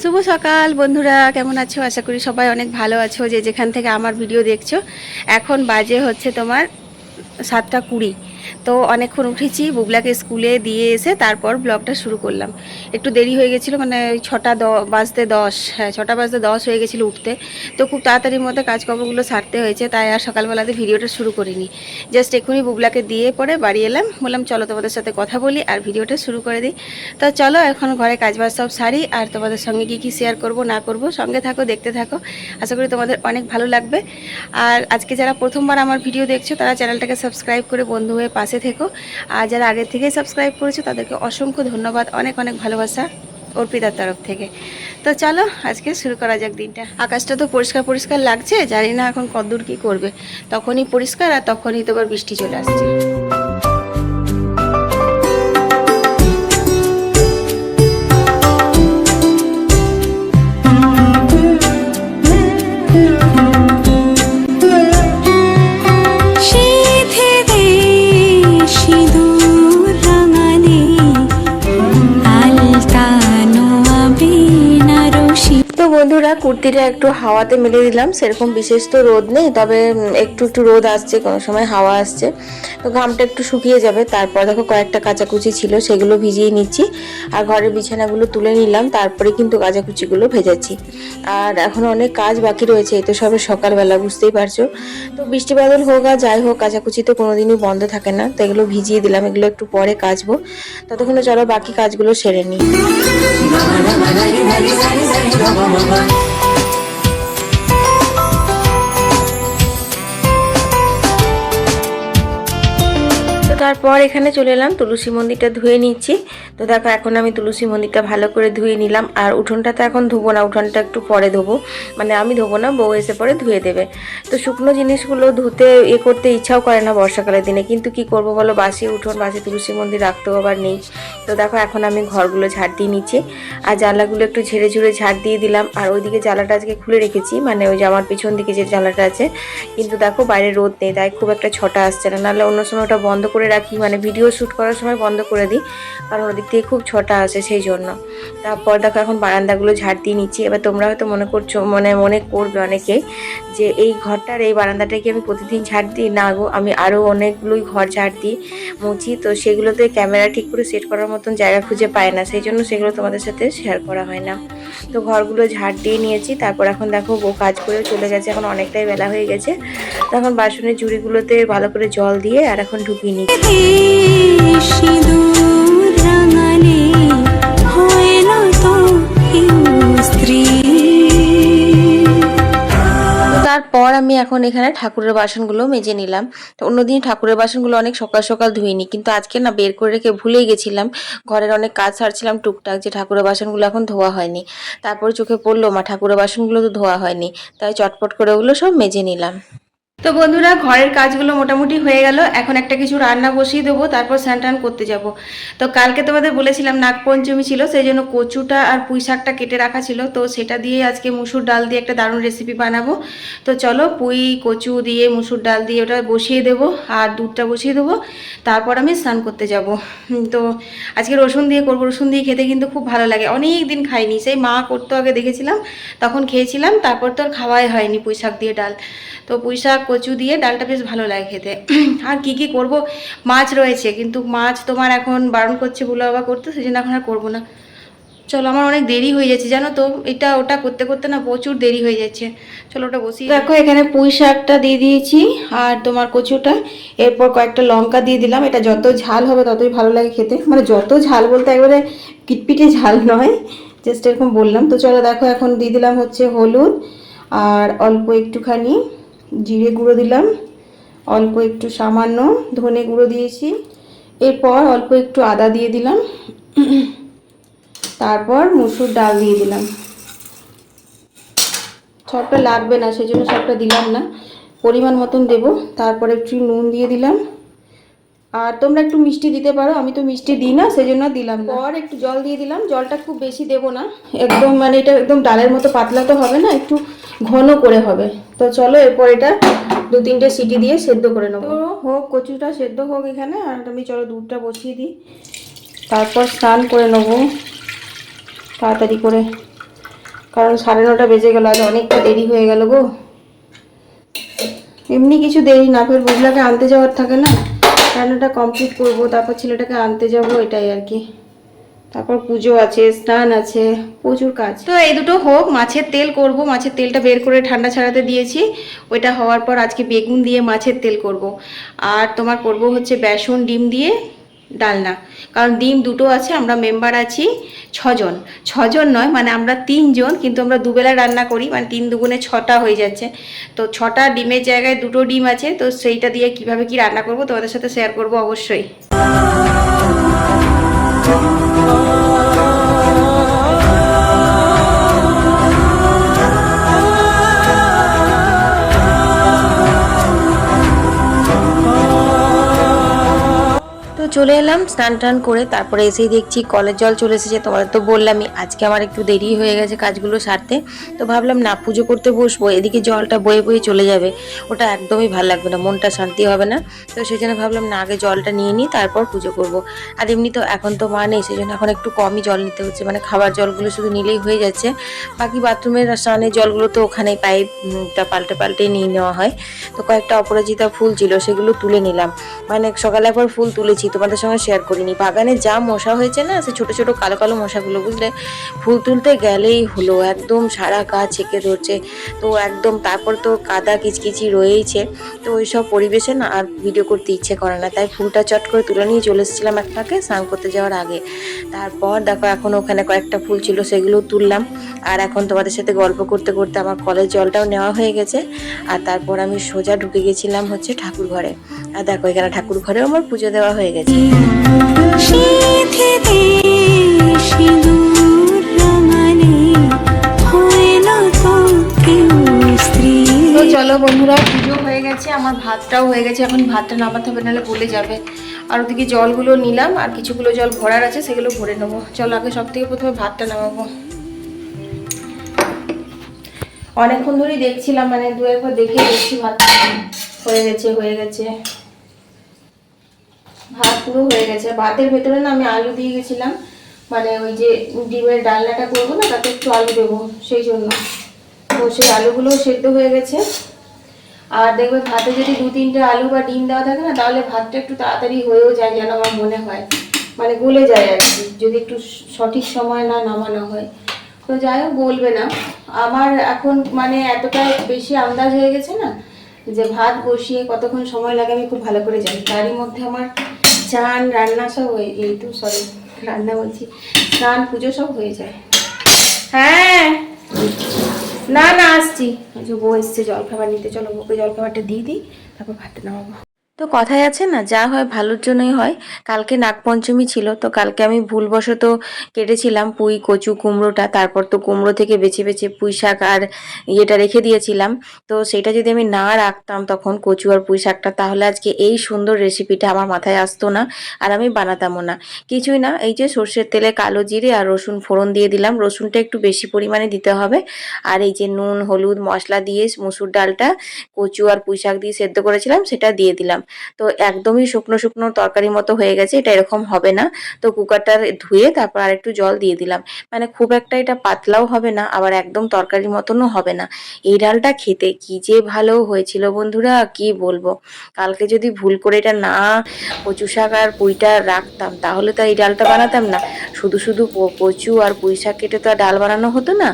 শুভ সকাল বন্ধুরা, কেমন আছো? আশা করি সবাই অনেক ভালো আছো। যে যেখান থেকে আমার ভিডিও দেখছ, এখন বাজে হচ্ছে তোমার সাতটা কুড়ি। তো অনেকক্ষণ উঠেছি, বুবলাকে স্কুলে দিয়ে এসে তারপর ব্লগটা শুরু করলাম। একটু দেরি হয়ে গেছিল মানে ছটা দ, বাজতে দশ হ্যাঁ ছটা বাজতে দশ হয়ে গেছিল উঠতে। তো খুব তাড়াতাড়ির মধ্যে কাজকর্মগুলো সারতে হয়েছে, তাই আর সকালবেলাতে ভিডিওটা শুরু করিনি। জাস্ট এক্ষুনি বুবলাকে দিয়ে পরে বাড়ি এলাম, বললাম, চলো তোমাদের সাথে কথা বলি আর ভিডিওটা শুরু করে দিই। তো চলো, এখন ঘরে কাজবাজ সব সারি আর তোমাদের সঙ্গে কী কী শেয়ার করব, না করব, সঙ্গে থাকো, দেখতে থাকো। আশা করি তোমাদের অনেক ভালো লাগবে। আর আজকে যারা প্রথমবার আমার ভিডিও দেখছ, তারা চ্যানেলটাকে সাবস্ক্রাইব করে বন্ধু হয়ে পাশে থেকো। আর যারা আগে থেকেই সাবস্ক্রাইব করেছ, তাদেরকে অসংখ্য ধন্যবাদ, অনেক অনেক ভালোবাসা অর্পিতার তরফ থেকে। তো চলো, আজকে শুরু করা যাক দিনটা। আকাশটা তো পরিষ্কার পরিষ্কার লাগছে, জানি না এখন কদ্দূর কী করবে। তখনই পরিষ্কার আর তখনই তোমার বৃষ্টি চলে আসছে। বন্ধুরা, কুর্তিটা একটু হাওয়াতে মেলে দিলাম। সেরকম বিশেষ তো রোদ নেই, তবে একটু একটু রোদ আসছে, কোনো সময় হাওয়া আসছে। তো ঘামটা একটু শুকিয়ে যাবে। তারপর দেখো কয়েকটা কাঁচাকুচি ছিল, সেগুলো ভিজিয়ে নিচ্ছি। আর ঘরের বিছানাগুলো তুলে নিলাম, তারপরে কিন্তু কাঁচাকুচিগুলো ভেজাচ্ছি। আর এখন অনেক কাজ বাকি রয়েছে এই তো সবে সকালবেলা, বুঝতেই পারছ। তো বৃষ্টি বাদল হোক আর যাই হোক, কাঁচাকুচি তো কোনোদিনই বন্ধ থাকে না। তো এগুলো ভিজিয়ে দিলাম, এগুলো একটু পরে কাচবো। ততক্ষণে চলো বাকি কাজগুলো সেরে নিই। তো তারপর এখানে চলে এলাম, তুলসী মন্দিরটা ধুয়ে নিচ্ছি। তো দেখো, এখন আমি তুলসী মন্দিরটা ভালো করে ধুয়ে নিলাম। আর উঠোনটা তো এখন ধোবো না, উঠোনটা একটু পরে ধোবো। মানে আমি ধোবো না, বউ এসে পরে ধুয়ে দেবে। তো শুকনো জিনিসগুলো ধুতে, এ করতে ইচ্ছাও করে না বর্ষাকালের দিনে। কিন্তু কি করব বলো, বাসি উঠোন, বাসি তুলসী মন্দির রাখতেও আবার নেই। তো দেখো, এখন আমি ঘরগুলো ঝাড় দিয়ে নিচ্ছি। আর জানলাগুলো একটু ঝেড়ে ঝুড়ে ঝাড় দিয়ে দিলাম। আর ওইদিকে জানলাটা আজকে খুলে রেখেছি মানে ওই যে আমার পিছন দিকে যে জানলাটা আছে। কিন্তু দেখো, বাইরে রোদ নেই, তাই খুব একটা ছটা আসছে না। নাহলে অন্য সময় ওটা বন্ধ করে রাখি মানে ভিডিও শ্যুট করার সময় বন্ধ করে দিই, কারণ ওদিক থেকে খুব ছটা আসে সেই জন্য। তারপর দেখো এখন বারান্দাগুলো ঝাড় দিয়ে নিচ্ছি। এবার তোমরা হয়তো মনে করছ, মনে মনে করবে অনেকেই যে এই ঘরটার এই বারান্দাটা কি আমি প্রতিদিন ঝাড় দিই? না গো, আমি আরও অনেকগুলোই ঘর ঝাড় দিই, মুছি। তো সেগুলোতে ক্যামেরা ঠিক করে সেট করার মতন জায়গা খুঁজে পায় না, সেই জন্য সেগুলো তোমাদের সাথে শেয়ার করা হয় না। তো ঘরগুলো ঝাড় দিয়ে নিয়েছি। তারপর এখন দেখো বউ কাজ করেও চলে গেছে, এখন অনেকটাই বেলা হয়ে গেছে। তখন বাসনের ঝুড়িগুলোতে ভালো করে জল দিয়ে আর এখন ঢুকিয়ে নিচ্ছি। তারপর আমি এখন এখানে ঠাকুরের বাসনগুলো মেজে নিলাম। তো অন্যদিন ঠাকুরের বাসনগুলো অনেক সকাল সকাল ধুইনি, কিন্তু আজকে না বের করে রেখে ভুলেই গেছিলাম। ঘরের অনেক কাজ সারছিলাম টুকটাক যে ঠাকুরের বাসনগুলো এখন ধোয়া হয়নি। তারপর চোখে পড়ল, মা, ঠাকুরের বাসনগুলো তো ধোয়া হয়নি। তাই চটপট করে ওগুলো সব মেজে নিলাম। তো বন্ধুরা, ঘরের কাজগুলো মোটামুটি হয়ে গেল। এখন একটা কিছু রান্না বসিয়ে দেবো, তারপর স্নান করতে যাব। তো কালকে তোমাদের বলেছিলাম নাগপঞ্চমী ছিল, সেই জন্য কচুটা আর পুঁই শাকটা কেটে রাখা ছিল। তো সেটা দিয়ে আজকে মুসুর ডাল দিয়ে একটা দারুণ রেসিপি বানাবো। তো চলো, পুঁই, কচু দিয়ে মুসুর ডাল দিয়ে ওটা বসিয়ে দেবো, আর দুধটা বসিয়ে দেবো। তারপর আমি স্নান করতে যাব। তো আজকে রসুন দিয়ে করব। রসুন দিয়ে খেতে কিন্তু খুব ভালো লাগে। অনেক দিন খাইনি। সেই মা করতো আগে দেখেছিলাম, তখন খেয়েছিলাম, তারপর তো আর খাওয়াই হয়নি পুঁই শাক দিয়ে ডাল। তো পুঁই শাক কচু দিয়ে ডালটা বেশ ভালো লাগে খেতে। আর কি কি করব? মাছ রয়েছে, কিন্তু মাছ তোমার এখন বারণ করছে বুলো বাবা করতে সেই জন্য এখন আর করব না। চলো, আমার অনেক দেরি হয়ে যাচ্ছে, জানো তো? এটা ওটা করতে করতে না প্রচুর দেরি হয়ে যাচ্ছে। চলো, ওটা বসি দেখো, এখানে পুঁই শাকটা দিয়ে দিয়েছি, আর তোমার কচুটা, এরপর কয়েকটা লঙ্কা দিয়ে দিলাম। এটা যত ঝাল হবে, ততই ভালো লাগে খেতে। মানে যত ঝাল বলতে একবারে কিটপিটে ঝাল নয় জাস্ট এরকম বললাম। তো চলো, দেখো, এখন দিয়ে দিলাম হচ্ছে হলুদ, আর অল্প একটুখানি জিরে গুঁড়ো দিলাম, অল্প একটু সামান্য ধনে গুঁড়ো দিয়েছি। এরপর অল্প একটু আদা দিয়ে দিলাম। তারপর মুসুর ডাল দিয়ে দিলাম। সবটা লাগবে না সেই জন্য সবটা দিলাম না। পরিমাণ মতন দেব। তারপর একটু নুন দিয়ে দিলাম। আর তোমরা একটু মিষ্টি দিতে পারো আমি তো মিষ্টি দিই না সেই জন্য দিলাম না। পর একটু জল দিয়ে দিলাম জলটা খুব বেশি দেব না। একদম মানে এটা একদম ডালের মতো পাতলা তো হবে না একটু ঘন করে হবে। তো চলো এরপর এটা দু তিনটে সিটি দিয়ে সেদ্ধ করে নেব। তো হোক কচুটা সেদ্ধ হোক এখানে আর আমি চলো দুধটা বসিয়ে দিই। তারপর স্নান করে নেব তাড়াতাড়ি করে। কারণ সাড়ে নটা বেজে গেল আজ অনেকটা দেরি হয়ে গেল গো। এমনি কিছু দেরি না ফের বুঝলাকে আনতে যাওয়ার থাকে না। রান্নাটা কমপ্লিট করব, তারপর ছেলেটাকে আনতে যাব, এটাই আর কি। তারপর পুজো আছে, স্নান আছে, প্রচুর কাজ। তো এই দুটো হোক, মাছের তেল করব, মাছের তেলটা বের করে ঠান্ডা ছাড়াতে দিয়েছি। ওইটা হওয়ার পর আজকে বেগুন দিয়ে মাছের তেল করব। আর তোমার করব হচ্ছে বেসন, ডিম দিয়ে ডালনা। কারণ ডিম দুটো আছে, আমরা মেম্বার আছি ছজন। ছজন নয় মানে আমরা তিনজন, কিন্তু আমরা দুবেলা রান্না করি মানে তিন দুগুণে ছটা হয়ে যাচ্ছে। তো ছটা ডিমের জায়গায় দুটো ডিম আছে, তো সেইটা দিয়ে কীভাবে কি রান্না করব তোমাদের সাথে শেয়ার করব অবশ্যই। চলে এলাম, স্নান টান করে তারপরে এসেই দেখছি কলের জল চলে এসেছে। তোমাদের তো বললামই, আজকে আমার একটু দেরি হয়ে গেছে কাজগুলো সারতে। তো ভাবলাম, না, পুজো করতে বসবো, এদিকে জলটা বয়ে বয়ে চলে যাবে। ওটা একদমই ভালো লাগবে না, মনটা শান্তি হবে না। তো সেই জন্য ভাবলাম, না, আগে জলটা নিয়ে নিই, তারপর পুজো করব। আর এমনি তো এখন তো মা নেই, সেই জন্য এখন একটু কমই জল নিতে হচ্ছে। মানে খাবার জলগুলো শুধু নিলেই হয়ে যাচ্ছে। বাকি বাথরুমের স্নানের জলগুলো তো ওখানেই পাইপটা পাল্টে পাল্টে নিয়ে নেওয়া হয়। তো কয়েকটা অপরাজিতা ফুল ছিল, সেগুলো তুলে নিলাম। মানে সকালে একবার ফুল তুলেছি তোমাদের সঙ্গে শেয়ার করিনি। বাগানে যা মশা হয়েছে না সে ছোট ছোট কালো কালো মশাগুলো বুঝলে, ফুল তুলতে গেলেই হলো। একদম সারা গা ছেকে ধরছে। তো একদম তারপর তো কাদা কিচকিচি রয়েইছে। তো ওইসব পরিবেশে না আর ভিডিও করতে ইচ্ছে করে না। তাই ফুলটা চট করে তুলে নিয়ে চলে এসেছিলাম একটাকে স্নান করতে যাওয়ার আগে। তারপর দেখো, এখন ওখানে কয়েকটা ফুল ছিল, সেগুলো তুললাম। আর এখন তোমাদের সাথে গল্প করতে করতে আমার কলের জলটাও নেওয়া হয়ে গেছে। আর তারপর আমি সোজা ঢুকে গেছিলাম হচ্ছে ঠাকুর ঘরে। আর দেখো, এখানে ঠাকুর ঘরেও আমার পুজো দেওয়া হয়ে গেছে। চলো বন্ধুরা, পুজো হয়ে গেছে, আমার ভাতটাও হয়ে গেছে। এখন ভাতটা নামাতে হবে, নাহলে গলে যাবে। আর ওদিকে জলগুলো নিলাম, আর কিছুগুলো জল ভরার আছে, সেগুলো ভরে নেব। চলো আগে সব থেকে প্রথমে ভাতটা নামাবো। অনেকক্ষণ ধরেই দেখছিলাম মানে দু একবার দেখে দেখছি ভাত হয়ে গেছে হয়ে গেছে। ভাত পুরো হয়ে গেছে। ভাতের ভেতরে না আমি আলু দিয়ে গেছিলাম। মানে ওই যে ডিমের ডালনাটা করব না, তাতে একটু আলু দেবো, সেই জন্য। তো সেই আলুগুলো সেদ্ধ হয়ে গেছে। আর দেখবে ভাতে যদি দু তিনটে আলু বা ডিম দেওয়া থাকে না, তাহলে ভাতটা একটু তাড়াতাড়ি হয়েও যায় যেন আমার মনে হয়। মানে গলে যায় আর কি, যদি একটু সঠিক সময় না নামানো হয়। তো যাই হোক বলবে না। আমার এখন মানে এতটা বেশি আন্দাজ হয়ে গেছে না, যে ভাত বসিয়ে কতক্ষণ সময় লাগে আমি খুব ভালো করে জানি। তারই মধ্যে আমার চান রান্না সব হয়ে, এই তো সরি রান্না বলছি। স্নান, পুজো সব হয়ে যায়। হ্যাঁ না না, আসছি। যে বউ এসছে, জলখাবার নিতে, চলো বউকে জলখাবারটা দিয়ে দিই, তারপর ভাতটা নামাবো। তো কথায় আছে না, যা হয় ভালোর জন্যই হয়। কালকে নাগপঞ্চমী ছিল, তো কালকে আমি ভুলবশত কেটেছিলাম পুঁই, কচু, কুমড়োটা। তারপর তো কুমড়ো থেকে বেছে বেছে পুঁই শাক আর ইয়েটা রেখে দিয়েছিলাম। তো সেটা যদি আমি না রাখতাম তখন কচু আর পুঁই শাকটা, তাহলে আজকে এই সুন্দর রেসিপিটা আমার মাথায় আসতো না আর আমি বানাতামও না। কিছুই না, এই যে সর্ষের তেলে কালো জিরে আর রসুন ফোড়ন দিয়ে দিলাম। রসুনটা একটু বেশি পরিমাণে দিতে হবে। আর এই যে নুন, হলুদ মশলা দিয়ে মুসুর ডালটা কচু আর পুঁই শাক দিয়ে সেদ্ধ করেছিলাম, সেটা দিয়ে দিলাম। তো একদমই শুকনো শুকনো তরকারির মতো হয়ে গেছে, এটা এরকম হবে না। তো কুকারটা ধুয়ে তারপর আর একটু জল দিয়ে দিলাম। মানে খুব একটা এটা পাতলাও হবে না, আবার একদম তরকারির মতনও হবে না। এই ডালটা খেতে কি যে ভালো হয়েছিল বন্ধুরা, কি বলব? কালকে যদি ভুল করে এটা না কচু শাক আর পুঁইটা রাখতাম, তাহলে তো এই ডালটা বানাতাম না। শুধু শুধু কচু আর পুঁই শাক কেটে তো আর ডাল বানানো হতো না।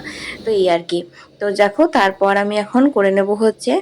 তো এই আর কি। তো দেখো, তারপর আমি এখন করে নেব হচ্ছে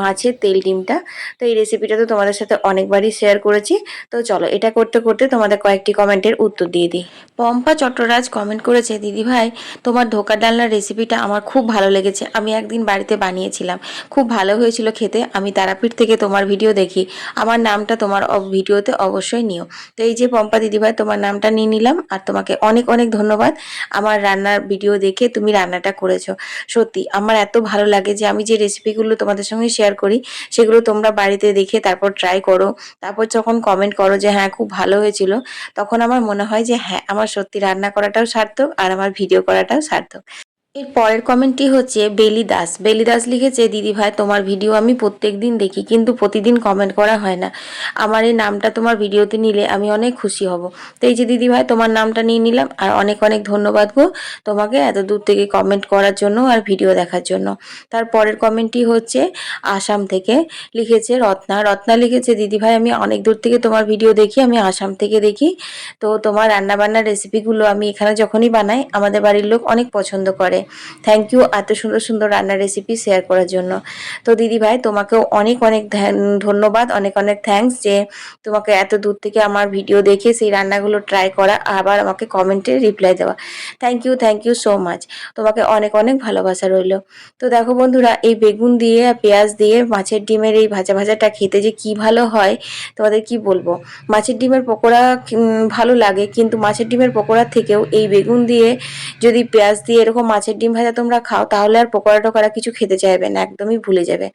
মাছের তেল ডিমটা। তো এই রেসিপিটা তো তোমাদের সাথে অনেকবারই শেয়ার করেছি। তো চলো এটা করতে করতে তোমাদের কয়েকটি কমেন্টের উত্তর দিয়ে দিই। পম্পা চট্টরাজ কমেন্ট করেছে, দিদি ভাই, তোমার ধোকা ডালনার রেসিপিটা আমার খুব ভালো লেগেছে। আমি একদিন বাড়িতে বানিয়েছিলাম। খুব ভালো হয়েছিল খেতে। আমি তারাপীঠ থেকে তোমার ভিডিও দেখি। আমার নামটা তোমার ভিডিওতে অবশ্যই নিও। তো এই যে পম্পা দিদিভাই তোমার নামটা নিয়ে নিলাম। আর তোমাকে অনেক অনেক ধন্যবাদ। আমার রান্নার ভিডিও দেখে তুমি রান্নাটা করেছ। সত্যি, আমার এত ভালো লাগে যে আমি যে রেসিপিগুলো তোমাদের সঙ্গে শেয়ার করি, সেগুলো তোমরা বাড়িতে দেখে তারপর ট্রাই করো। তারপর যখন কমেন্ট করো যে হ্যাঁ খুব ভালো হয়েছিল, তখন আমার মনে হয় যে হ্যাঁ আমার সত্যি রান্না করাটাও সার্থক আর আমার ভিডিও করাটাও সার্থক। এর পরের কমেন্টটি হচ্ছে বেলি দাস বেলি দাস লিখেছে, দিদি ভাই, তোমার ভিডিও আমি প্রত্যেক দিন দেখি, কিন্তু প্রতিদিন কমেন্ট করা হয় না। আমার এই নামটা তোমার ভিডিওতে নিলে আমি অনেক খুশি হব। তো এই যে, দিদি ভাই, তোমার নামটা নিয়ে নিলাম, আর অনেক অনেক ধন্যবাদ গো তোমাকে এত দূর থেকে কমেন্ট করার জন্য আর ভিডিও দেখার জন্য। তার পরের কমেন্টটি হচ্ছে আসাম থেকে, লিখেছে রত্না। রত্না লিখেছে, দিদি ভাই, আমি অনেক দূর থেকে তোমার ভিডিও দেখি, আমি আসাম থেকে দেখি। তো তোমার রান্নাবান্নার রেসিপিগুলো আমি এখানে যখনই বানাই, আমাদের বাড়ির লোক অনেক পছন্দ করে। থ্যাংক ইউ এত সুন্দর সুন্দর রান্নার রেসিপি শেয়ার করার জন্য। তো দিদি ভাই, তোমাকেও অনেক অনেক ধন্যবাদ, অনেক অনেক থ্যাঙ্কস যে তোমাকে এত দূর থেকে আমার ভিডিও দেখে সেই রান্নাগুলো ট্রাই করা, আবার আমাকে কমেন্টে রিপ্লাই দেওয়া। Thank you thank you so much তোমাকে অনেক অনেক ভালোবাসা রইল। তো দেখো বন্ধুরা, এই বেগুন দিয়ে, পেঁয়াজ দিয়ে মাছের ডিমের এই ভাজা ভাজাটা খেতে যে কি ভালো হয়, তোমাদের কি বলব? মাছের ডিমের পকোড়া ভালো লাগে, কিন্তু মাছের ডিমের পকোড়ার থেকেও এই বেগুন দিয়ে যদি পেঁয়াজ দিয়ে এরকম মাছের ডিম ভাজা তোমরা খাও, তাহলে আর পকোড়া টকোড়া কিছু খেতে চাইবে না, একদমই ভুলে যাবে।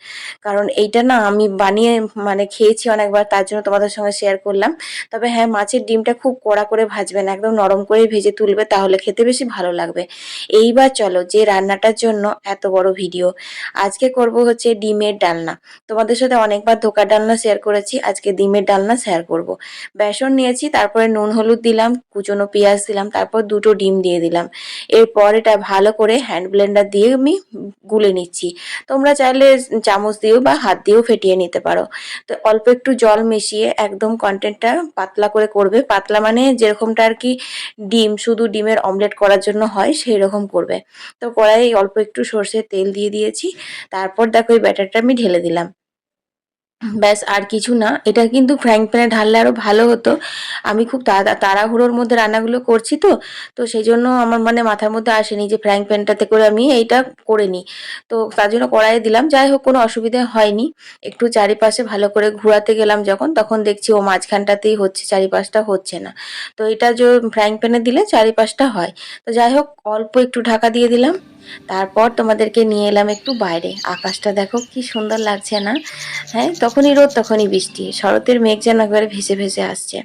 কারণ এইটা না আমি বানিয়ে মানে খেয়েছি অনেকবার, তার জন্য তোমাদের সঙ্গে শেয়ার করলাম। তবে হ্যাঁ মাছের ডিমটা খুব কড়া করে ভাজবে না, একদম নরম করে ভেজে তুলবে, তাহলে খেতে বেশি ভালো লাগবে। এইবার চলো, যে রান্নাটার জন্য এত বড় ভিডিও আজকে করব হচ্ছে ডিমের ডালনা। তোমাদের সাথে অনেকবার ধোকার ডালনা শেয়ার করেছি, আজকে ডিমের ডালনা শেয়ার করব। বেসন নিয়েছি, তারপরে নুন হলুদ দিলাম, কুচনো পেঁয়াজ দিলাম, তারপর দুটো ডিম দিয়ে দিলাম। এরপর এটা ভালো করে হ্যান্ড ব্লেন্ডার দিয়ে আমি গুলে নিচ্ছি। তোমরা চাইলে চামচ দিয়েও বা হাত দিয়েও ফেটিয়ে নিতে পারো। তো অল্প একটু জল মিশিয়ে একদম কন্টেন্টটা পাতলা করে করবে। পাতলা মানে যেরকমটা আর কি ডিম, শুধু ডিমের অমলেট করার জন্য হয় সেই রকম করবে। তো কড়াই অল্প একটু সর্ষের তেল দিয়ে দিয়েছি। তারপর দেখো এই ব্যাটারটা আমি ঢেলে দিলাম। ব্যাস, আর কিছু না। এটা কিন্তু ফ্রাইং প্যানে ঢাললে আরও ভালো হতো। আমি খুব তাড়া তাড়াহুড়োর মধ্যে রান্নাগুলো করছি তো। তো সেই জন্য আমার মানে মাথার মধ্যে আসেনি যে ফ্রাইং প্যানটাতে করে আমি এইটা করে নিই। তো তার জন্য কড়াইয়ে দিলাম। যাই হোক, কোনো অসুবিধা হয়নি। একটু চারিপাশে ভালো করে ঘোরাতে গেলাম যখন, তখন দেখছি ও মাঝখানটাতেই হচ্ছে, চারিপাশটা হচ্ছে না। তো এটা যে ফ্রাইং প্যানে দিলে চারিপাশটা হয়। তো যাই হোক, অল্প একটু ঢাকা দিয়ে দিলাম। তারপর তোমাদেরকে নিয়ে এলাম একটু বাইরে। আকাশটা দেখো কি সুন্দর লাগছে না? হ্যাঁ তখনই রোদ, তখনই বৃষ্টি। শরতের মেঘ যেন একবারে ভেসে ভেসে আসছে।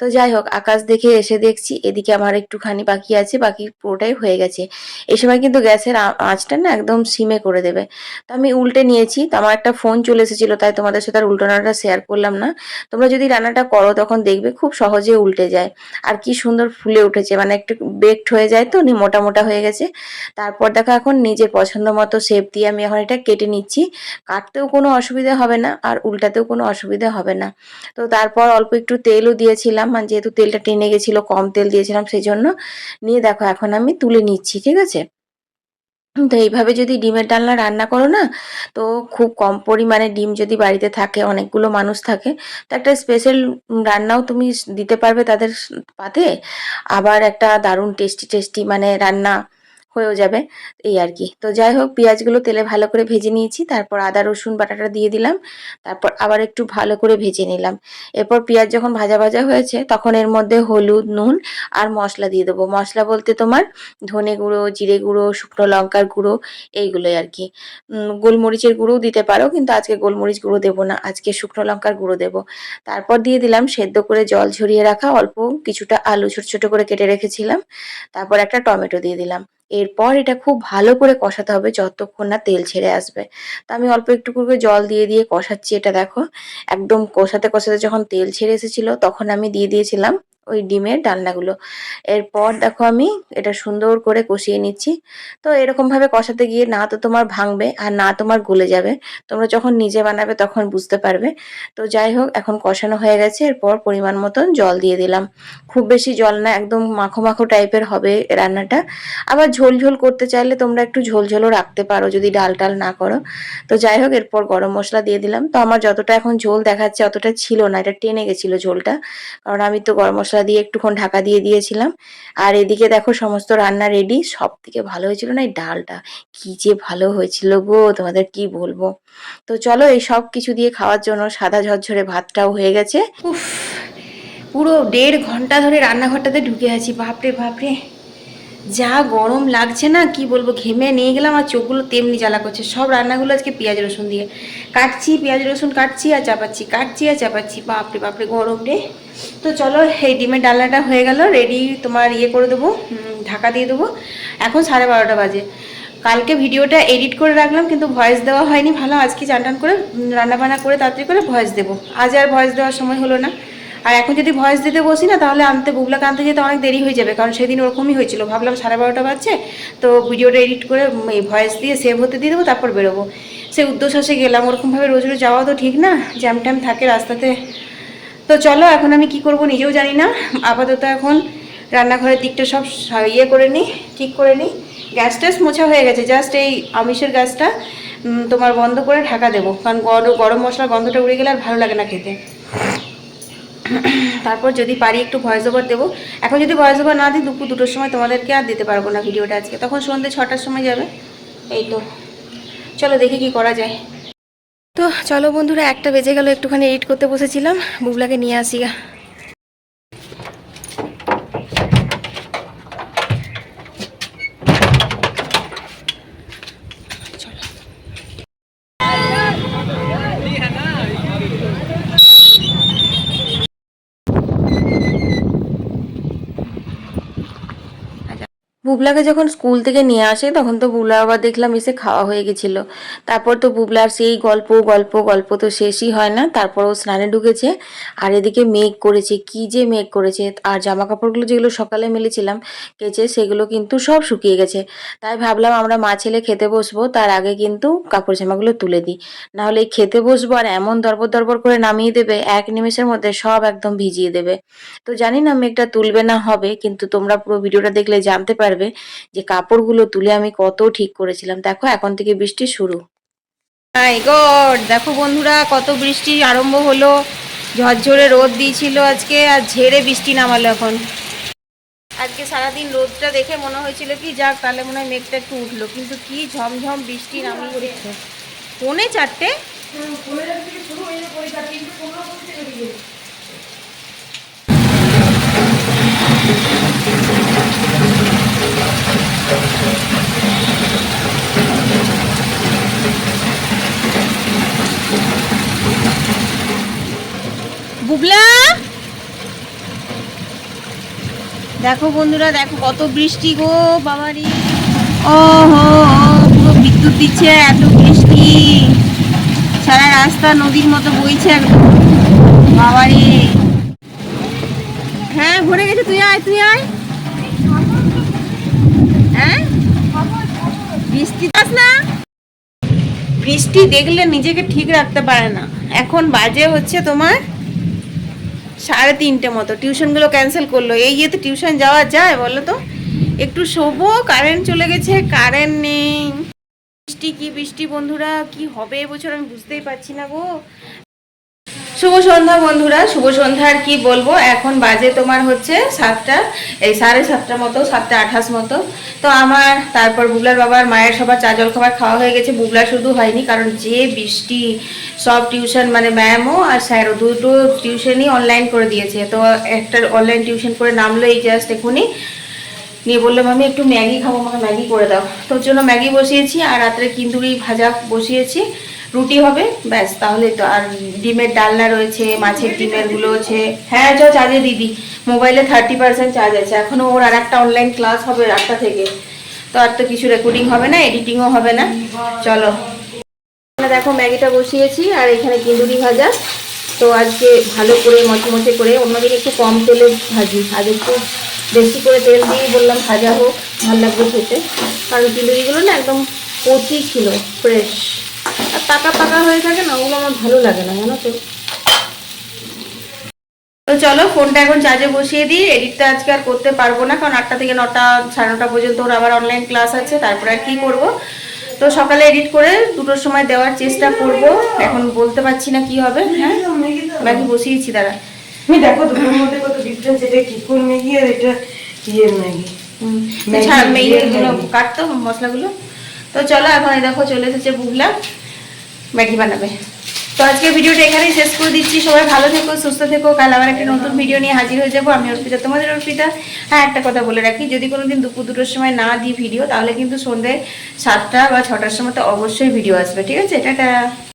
তো যাই হোক, আকাশ দেখে এসে দেখছি, এদিকে আমার একটুখানি বাকি আছে, বাকি পুরোটাই হয়ে গেছে। এই সময় কিন্তু গ্যাসের আঁচটা না একদম সিমে করে দেবে। তো আমি উল্টে নিয়েছি, তো আমার একটা ফোন চলে এসেছিল, তাই তোমাদের সাথে আর উল্টানোটা শেয়ার করলাম না। তোমরা যদি রান্নাটা করো, তখন দেখবে খুব সহজে উল্টে যায়। আর কি সুন্দর ফুলে উঠেছে মানে একটু বেকড হয়ে যায় তো মোটা মোটা হয়ে গেছে। তারপর দেখো এখন নিজের পছন্দ মতো শেপ দিয়ে আমি এখন এটা কেটে নিচ্ছি। কাটতেও কোনো অসুবিধা হবে না, আর উল্টাতেও কোনো অসুবিধা হবে না। তো তারপর অল্প একটু তেলও দিয়েছিলাম মানে যেহেতু তেলটা টেনে গেছিল, কম তেল দিয়েছিলাম সেই জন্য নিয়ে দেখো, এখন আমি তুলে নিচ্ছি, ঠিক আছে? তো এইভাবে যদি ডিমের ডালনা রান্না করো না, তো খুব কম পরিমাণে ডিম যদি বাড়িতে থাকে, অনেকগুলো মানুষ থাকে, তো একটা স্পেশাল রান্নাও তুমি দিতে পারবে তাদের পাতে। আবার একটা দারুণ টেস্টি টেস্টি মানে রান্না হয়েও যাবে, এই আর কি। তো যাই হোক, পেঁয়াজগুলো তেলে ভালো করে ভেজে নিয়েছি, তারপর আদা, রসুন, বাটাটা দিয়ে দিলাম, তারপর আবার একটু ভালো করে ভেজে নিলাম। এরপর পেঁয়াজ যখন ভাজা ভাজা হয়েছে, তখন এর মধ্যে হলুদ, নুন আর মশলা দিয়ে দেবো। মশলা বলতে তোমার ধনে গুঁড়ো, জিরে গুঁড়ো, শুকনো লঙ্কার গুঁড়ো, এইগুলোই আর কি। গোলমরিচের গুঁড়োও দিতে পারো, কিন্তু আজকে গোলমরিচ গুঁড়ো দেবো না, আজকে শুকনো লঙ্কার গুঁড়ো দেবো। তারপর দিয়ে দিলাম সেদ্ধ করে জল ঝরিয়ে রাখা অল্প কিছুটা আলু ছোট ছোট করে কেটে রেখেছিলাম, তারপর একটা টমেটো দিয়ে দিলাম। এরপর এটা খুব ভালো করে কষাতে হবে যতক্ষণ না তেল ছেড়ে আসবে। তা আমি অল্প একটু করে জল দিয়ে দিয়ে কষাচ্ছি এটা দেখো। একদম কষাতে কষাতে যখন তেল ছেড়ে এসেছিল তখন আমি দিয়ে দিয়েছিলাম ওই ডিমের ডালনাগুলো। এরপর দেখো আমি এটা সুন্দর করে কষিয়ে নিচ্ছি। তো এরকম ভাবে কষাতে গিয়ে না তো তোমার ভাঙবে আর না তোমার গলে যাবে। তোমরা যখন নিজে বানাবে তখন বুঝতে পারবে। তো যাই হোক, এখন কষানো হয়ে গেছে। এরপর পরিমাণ মতন জল দিয়ে দিলাম। খুব বেশি জল না, একদম মাখো মাখো টাইপের হবে রান্নাটা। আবার ঝোল ঝোল করতে চাইলে তোমরা একটু ঝোল ঝোলও রাখতে পারো যদি ডাল টাল না করো। তো যাই হোক, এরপর গরম মশলা দিয়ে দিলাম। তো আমার যতটা এখন ঝোল দেখাচ্ছে অতটা ছিল না, এটা টেনে গেছিল ঝোলটা। কারণ আমি তো গরম মশলা দিয়ে একটুক্ষণ ঢাকা দিয়ে দিয়েছিলাম। আর এদিকে দেখো সমস্ত রান্না রেডি সব থেকে ভালো হয়েছিল না এই ডালটা? কি যে ভালো হয়েছিল গো, তোমাদের কি বলব? তো চলো এই সব কিছু দিয়ে খাওয়ার জন্য সাদা ঝরঝরে ভাতটাও হয়ে গেছে। উফ, পুরো দেড় ঘণ্টা ধরে রান্নাঘরটাতে ঢুকে আছি, বাপরে বাপরে। যা গরম লাগছে না, কি বলব, ঘেমে নিয়ে গেলাম আর চোখগুলো তেমনি জ্বালা করছে। সব রান্নাগুলো আজকে পেঁয়াজ রসুন দিয়ে। কাটছি, পেঁয়াজ রসুন কাটছি আর চাপাচ্ছি, কাটছি আর চাপাচ্ছি। বাপরে বাপরে, গরম রে। তো চলো, এই ডিমের ডালনাটা হয়ে গেল রেডি তোমার ইয়ে করে দেবো ঢাকা দিয়ে দেবো। এখন সাড়ে বারোটা বাজে। কালকে ভিডিওটা এডিট করে রাখলাম, কিন্তু ভয়েস দেওয়া হয়নি, ভালো। আজকে চান টান করে রান্নাবান্না করে তাড়াতাড়ি করে ভয়েস দেবো। আজ আর ভয়েস দেওয়ার সময় হলো না। আর এখন যদি ভয়েস দিতে বসি না, তাহলে আনতে, বুবলাকে আনতে যেতে অনেক দেরি হয়ে যাবে। কারণ সেদিন ওরকমই হয়েছিল। ভাবলাম সাড়ে বারোটা বাজছে, তো ভিডিওটা এডিট করে এই ভয়েস দিয়ে সেভ হতে দিয়ে দেবো, তারপর বেরোবো। সে উদ্দেশ্যে গেলাম। ওরকমভাবে রোজ রোজ যাওয়া তো ঠিক না জ্যাম ট্যাম থাকে রাস্তাতে। তো চলো, এখন আমি কি করব নিজেও জানি না। আপাতত এখন রান্নাঘরের দিকটা সব ইয়ে করে নিই, ঠিক করে নিই। গ্যাস ট্যাস মোছা হয়ে গেছে। জাস্ট এই আমিষের গ্যাসটা তোমার বন্ধ করে ঢাকা দেবো। কারণ গরম গরম মশলার গন্ধটা উড়ে গেলে আর ভালো লাগে না খেতে। তারপর যদি পারি একটু ভয়েস ওভার দেবো। এখন যদি ভয়েস ওভার না দিই, দুপুর দুটোর সময় তোমাদেরকে আর দিতে পারব না ভিডিওটা আজকে। তখন সন্ধ্যে ছটার সময় যাবে। এই তো। চলো দেখি কি করা যায়। তো চলো বন্ধুরা, একটা বেজে গেল, একটুখানি এডিট করতে বসেছিলাম। বুবলাকে নিয়ে আসি গা। বুবলাকে যখন স্কুল থেকে নিয়ে আসে, তখন তো বুবলা আবার দেখলাম এসে খাওয়া হয়ে গেছিল। তারপর তো বুবলার সেই গল্প গল্প গল্প তো শেষই হয় না। তারপর ও স্নানে ঢুকেছে আর এদিকে মেঘ করেছে। কি যে মেঘ করেছে! আর জামা কাপড়গুলো যেগুলো সকালে মেলেছিলাম কেচে, সেগুলো কিন্তু সব শুকিয়ে গেছে। তাই ভাবলাম আমরা মা ছেলে খেতে বসবো, তার আগে কিন্তু কাপড় জামাগুলো তুলে দিই। নাহলে খেতে বসবো আর এমন দরবর দরবর করে নামিয়ে দেবে, এক নিমেষের মধ্যে সব একদম ভিজিয়ে দেবে। তো জানি না মেঘটা তুলবে না হবে, কিন্তু তোমরা পুরো ভিডিওটা দেখলে জানতে পারবে। যে কাপড়গুলো তুলে আমি কত ঠিক করেছিলাম। দেখো এখন থেকে বৃষ্টি শুরু। গড দেখো বন্ধুরা কত বৃষ্টি আরম্ভ হলো। ঝরঝরে রোদ দিয়েছিল আজকে আর ঝেড়ে বৃষ্টি নামালো এখন। আজকে সারাদিন রোদটা দেখে মনে হয়েছিল কি যাক তাহলে মনে হয় মেঘটা একটু উঠল। কিন্তু কি ঝমঝম বৃষ্টি নামিয়ে দিচ্ছে। পৌনে চারটে? বুবলা? দেখো বন্ধুরা, দেখো কত বৃষ্টি গো বাবারি। ও হো পুরো বিদ্যুৎ দিচ্ছে, এত বৃষ্টি। সারা রাস্তা নদীর মতো বইছে বাবারি। হ্যাঁ ভরে গেছে, তুই আয় তুই আয়। হ্যাঁ? বৃষ্টি যাস না। বৃষ্টি দেখলে নিজেকে ঠিক রাখতে পারে না। এখন বাজে হচ্ছে তোমার সাড়ে তিনটে মতো। টিউশনগুলো ক্যান্সেল করল। এই ইয়েতে টিউশন যাওয়া যায়, বলো তো? একটু শোবো কারেন্ট চলে গেছে কারেন্ট নেই। বৃষ্টি কি বৃষ্টি বন্ধুরা? কি হবে এবছর আমি বুঝতেই পারছি না গো। শুভ সন্ধ্যা বন্ধুরা, শুভ সন্ধ্যা আর কি বলব? এখন বাজে তোমার হচ্ছে সাতটা, এই সাড়ে সাতটা মতো, সাতটা আঠাশ মতো। তো আমার, তারপর বুবলার বাবার মায়ের সবার চা জল খাবার খাওয়া হয়ে গেছে। বুবলা শুধু হয়নি, কারণ যে বৃষ্টি, সব টিউশন মানে ম্যামও আর স্যারও দুটো টিউশনই অনলাইন করে দিয়েছে। তো একটা অনলাইন টিউশন করে নামলো এই জাস্ট এখনই। নিয়ে বললাম আমি একটু ম্যাগি খাব, আমাকে ম্যাগি করে দাও। তোর জন্য ম্যাগি বসিয়েছি আর রাত্রে কিন্দুরি ভাজা বসিয়েছি। রুটি হবে, ব্যাস, তাহলে তো আর ডিমের ডালনা রয়েছে, মাছের ডিমেরগুলো আছে। হ্যাঁ চ চার্জে দিদি মোবাইলে থার্টি পার্সেন্ট চার্জ আছে। এখনও ওর আর একটা অনলাইন ক্লাস হবে আটটা থেকে। তো আর তো কিছু রেকর্ডিং হবে না এডিটিংও হবে না। চলো। দেখো ম্যাগিটা বসিয়েছি, আর এখানে কিন্দুরি ভাজা। তো আজকে ভালো করে মচমচে করে, অন্যদিকে একটু কম তেলে ভাজি। আজ একটু বেশি করে তেল দিয়ে বললাম ভাজা হোক, ভালো লাগবে খেতে। কারণ কিন্দুরিগুলো না একদম কচি ছিল ফ্রেশ আর পাকা পাকা হয়ে থাকে না ওগুলো আমার ভালো লাগে না জানো তো। তো চলো ফোনটা এখন চার্জে বসিয়ে দিই এডিটটা আজকে আর করতে পারব না কারণ আটটা থেকে নটা সাড়ে নটা পর্যন্ত ওর আবার অনলাইন ক্লাস আছে তারপরে আর কি করব? তো সকালে এডিট করে দুটোর সময় দেওয়ার চেষ্টা করব এখন বলতে পারছি না কি হবে হ্যাঁ? বাকি বসিয়েছি দাঁড়া। তুমি দেখো দুটোর মধ্যে কত ডিফারেন্স এটা কিকুর ম্যাগি আর এটা ইয়ের ম্যাগি। কাটতো মশলাগুলো? তো চলো, এখন এই দেখো চলে এসেছে বুগলা ম্যাগি বানাবে। তো আজকে ভিডিওটা এখানেই শেষ করে দিচ্ছি। সবাই ভালো থেকো, সুস্থ থেকো। কাল আবার একটা নতুন ভিডিও নিয়ে হাজির হয়ে যাব। আমি অর্পিতা, তোমাদের অর্পিতা। হ্যাঁ একটা কথা বলে রাখি, যদি কোনোদিন দুপুর দুটোর সময় না দিই ভিডিও, তাহলে কিন্তু সন্ধ্যে সাতটা বা ছটার সময় তো অবশ্যই ভিডিও আসবে। ঠিক আছে, টাটা।